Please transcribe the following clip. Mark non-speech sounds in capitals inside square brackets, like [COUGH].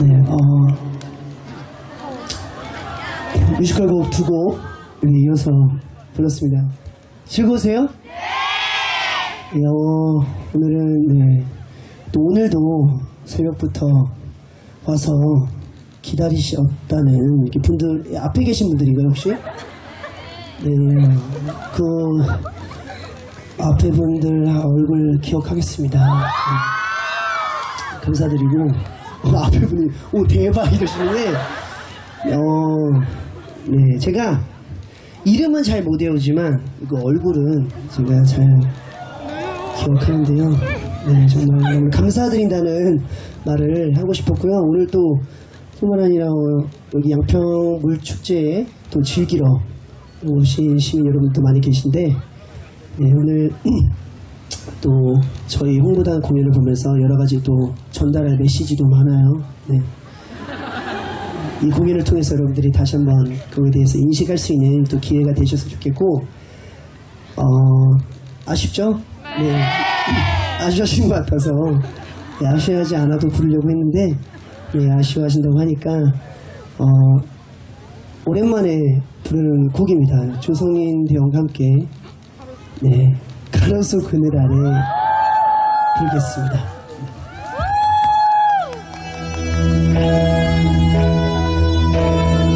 네, 어, 뮤지컬 곡 두 곡 이어서 불렀습니다. 즐거우세요? 네. 어, 오늘은, 네, 또 오늘도 새벽부터 와서 기다리셨다는 이렇게 분들, 앞에 계신 분들인가요, 혹시? 네, 그, 앞에 분들 얼굴 기억하겠습니다. 네. 감사드리고, 어, 앞에 분이, 오, 대박 이러시는데, 어, 네, 제가 이름은 잘 못 외우지만, 이거 얼굴은 제가 잘 기억하는데요. 네, 정말 너무 감사드린다는 말을 하고 싶었고요. 오늘 또 어, 여기 양평 물축제에 또 즐기러 오신 시민 여러분도 많이 계신데, 네, 오늘 [CLEARS THROAT] 또 저희 홍보단 공연을 보면서 여러 가지 또 전달할 메시지도 많아요. 네. 이 공연을 통해서 여러분들이 다시 한번 그거에 대해서 인식할 수 있는 또 기회가 되셨으면 좋겠고, 어, 아쉽죠? 네. [LAUGHS] 아쉬워하신 것 같아서, 네, 아쉬워하지 않아도 부르려고 했는데, 네, 아쉬워하신다고 하니까, 어, 오랜만에 부르는 곡입니다. 조성인 대원과 함께, 네, 가로수 그늘 아래 부르겠습니다.